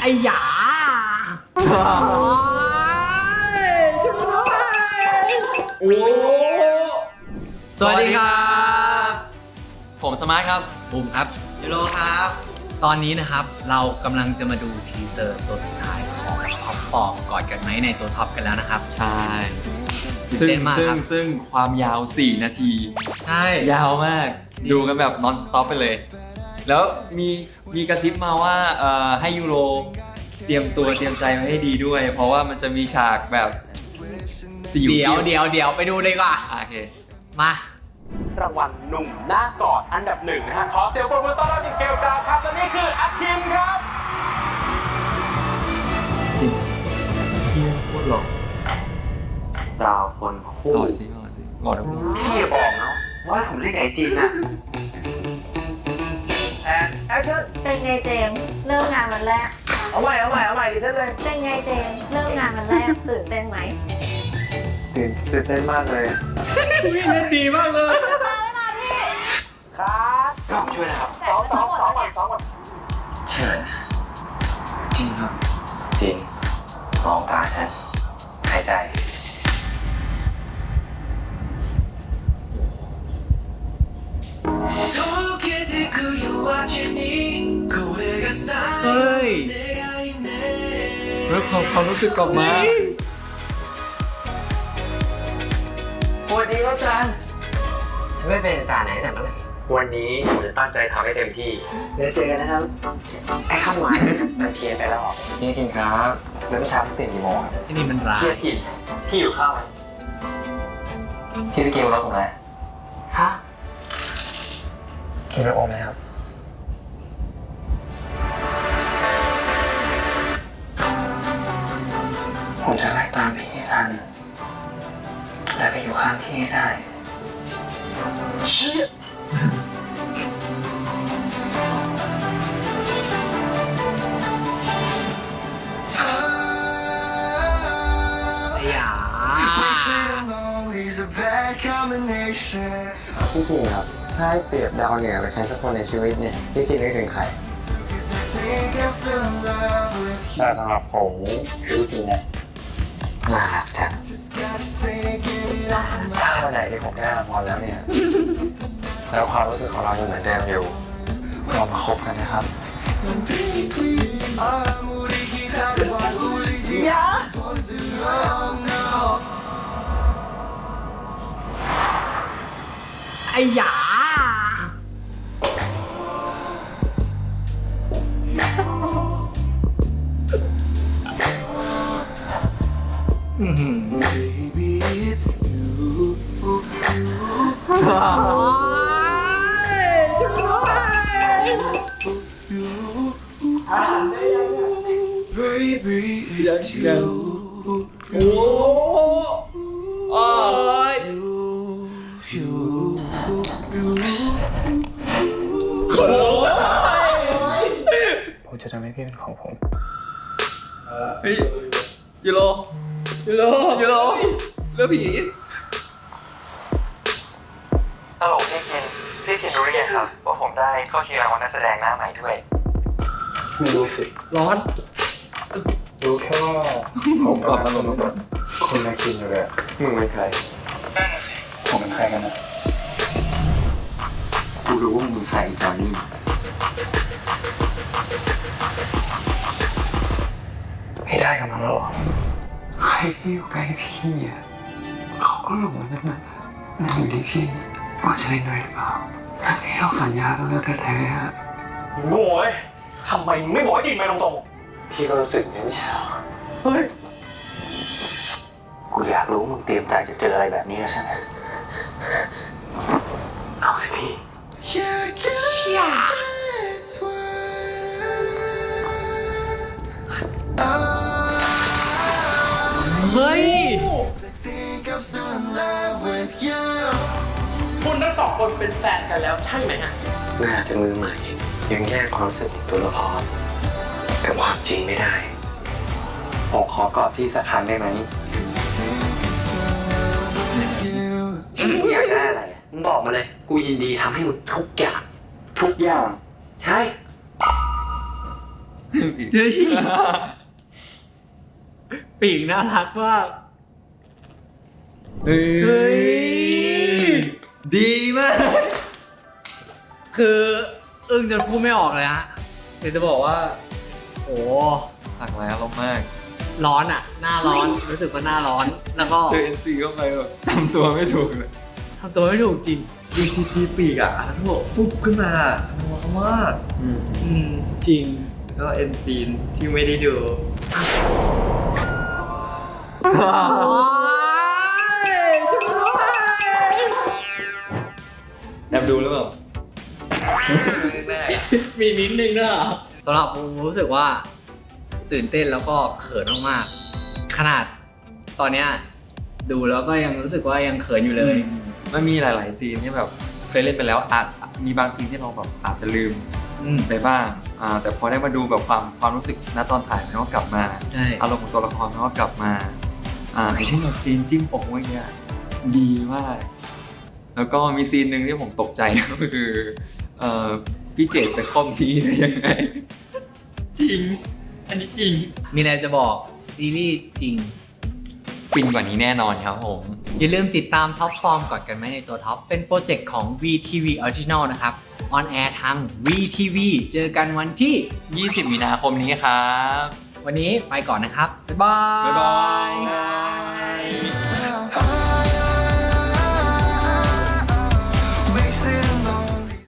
ไอ้หยาโอ้ยช่วยด้วยโอ้สวัสดีครับ ผมสมาร์ทครับบูมครับยูโรครับ ตอนนี้นะครับเรากำลังจะมาดูทีเซอร์ตัวสุดท้ายของท็อปฟอร์มกอดกันไหมในตัวท็อปกันแล้วนะครับ ใช่ตื่นซึ่งเต้นมากซึ่งครับ ซึ่งความยาว 4 นาที ใช่ ยาวมาก ดูกันแบบ non stop ไปเลย แล้วมีมีกระซิบมาว่าเอ่อให้ยูโรเตรียมตัวเตรียมใจไว้ให้ดีด้วย เพราะว่ามันจะมีฉากแบบสยิวเดี๋ยวกิ้เดี๋ยวเดี๋ยวไปดูเลยดีกว่า อะโอเค มา รางวัลหนุ่มหน้ากอดอันดับหนึ่งนะฮะ ขอเสียงปรบมือต้อนรับอีกเกลกาครับและนี่คืออาคิมครับ จริงเฮียโคตรหล่อดาวคนคู่หล่อสิหล่อสิหล่อทั้งคู่พี่อย่าบอกนะว่าผมเล่นไก่จีนนะแอนแอ คชั่นเป็นไงเจมส์เริ่มงานวันแรก เอาใหม่เอาใหม่เอาใหม่ดิเช่นเลยเป็นไงเจมส์เริ่มงานวันแรก ตื่นเต้นไหมตื่นตื่นเต้นมากเลยวิ่งเล่นดีมากเลยครับครับช่วยนะครับสองสองสองก่อนสองก่อนเชิญจริงครับจริงมองตาฉันหายใจ เฮ้ยเรื่องความความรู้สึกกลับมาสวัสดีครับอาจารย์ฉันไม่เป็นอาจารย์ไหนแต่เมื่อไหร่วันนี้ผมจะตั้งใจทำให้เต็มที่เดี๋ยวเจอกันนะครับ ไอ้ข้าวหมายมันเพี้ยนไปแล้วนี่กินครับแล้วเมื่อเช้าตื่นกี่โมงครับที่นี่มันร้ายพี่พี่พี่อยู่ข้าวไหมพี่ไปกินรถผมเลยฮะกินรถผมไหมครับ ผมจะไล่ตามพี่ให้ทัน และไปอยู่ข้างพี่ให้ได้ไอ้หยาพี่จริงครับ ถ้าให้เปรียบดาวเหนือกับใครสักคนในชีวิตเนี่ยพี่จริงนึกถึงใครแต่สำหรับผมคือพี่จริงเนี่ย น่ารักจังถ้าวันไหนที่ผมได้รางวัลแล้วเนี่ย แล้วความรู้สึกของเรายังเหมือนเดิมอยู่เรามาคบกันนะครับไอ้หยา โอ้ยช่วยด้วยยังยังโอ้โอ้ยโอ้ยผมจะทำให้พี่เป็นของผม เฮ้ยยูโรยูโรยูโรเรือผี รู้หรือยังครับว่าผมได้เข้าชิงรางวัลนักแสดงหน้าใหม่ด้วย ไม่รู้สิร้อน รู้แค่ว่าผมปรับอารมณ์ก่อนคนนาคินอยู่เลยมึงเป็นใคร ผมเป็นใครกันนะกูรู้ว่ามึงเป็นใครจอนี่ ไม่ได้กันมาแล้วหรอ ใครที่อยู่ใกล้พี่อะเขาก็หลงมันนั่นนะมันอยู่ที่พี่ว่าจะเล่นด้วยหรือเปล่า ถ้าที่เราสัญญากันแล้วแท้ๆอะโง่ยทำไมไม่บอกจริงไปตรงพี่ก็รู้สึกอย่างนี้ไม่ใช่เหรอเฮ้ย กูอยากรู้มึงเตรียมใจจะเจออะไรแบบนี้แล้วใช่ไหมเอาสิพี่ เฮ้ยๆ คุณทั้งสองคนเป็นแฟนกันแล้วใช่ไหมฮะ น่าจะมือใหม่ ยังแยกความรู้สึกของตัวละครแต่ความจริงไม่ได้ ผมขอกอดพี่สักครั้งได้ไหมมึงอยากได้อะไรอะมึงบอกมาเลย กูยินดีทำให้มึงทุกอย่าง ทุกอย่าง ใช่ เฮ้ยปีกน่ารักมากเฮ้ย ดีมาก คืออึ้งจนพูดไม่ออกเลยฮะเดี๋ยวจะบอกว่า โอ้ หลากหลายอารมณ์มาก ร้อนอะ หน้าร้อน รู้สึกว่าหน้าร้อน แล้วก็เจอ NC เข้าไปแบบทำตัวไม่ถูกเลยทำตัวไม่ถูกจริงดูซีจีปีกอะแล้วก็บอกฟุบขึ้นมามันร้อนมากอืมจริงก็เอ็นซีนที่ไม่ได้ดู แอบดูหรือเปล่ามีนิดนึงด้วยเหรอสำหรับผมรู้สึกว่า ตื่นเต้นแล้วก็เขินมากๆขนาดตอนเนี้ยดูแล้วก็ยังรู้สึกว่ายังเขินอยู่เลยมันมีหลาย ๆ ซีนที่แบบเคยเล่นไปแล้วอาจมีบางซีนที่เราแบบอาจจะลืมอืมไปบ้างอ่าแต่พอได้มาดูแบบความความรู้สึกณตอนถ่ายมันก็กลับมา ใช่อารมณ์ของตัวละครมันก็กลับมา อ่าอย่างเช่นแบบซีนจิ้มอกเมื่อกี้ดีมาก แล้วก็มีซีนหนึ่งที่ผมตกใจก็คือเอ่อพี่เจดไปคอมพี่ได้ยังไง จริง อันนี้จริง มีอะไรจะบอกซีรีส์จริงฟินกว่านี้แน่นอนครับผม อย่าลืมติดตามท็อปฟอร์มก่อนกันไหมในตัวท็อป เป็นโปรเจกต์ของ VTV Original นะครับออนแอร์ทาง VTV เจอกันวันที่ 20 มีนาคมนี้ครับ วันนี้ไปก่อนนะครับ บ๊ายบาย บ๊ายบาย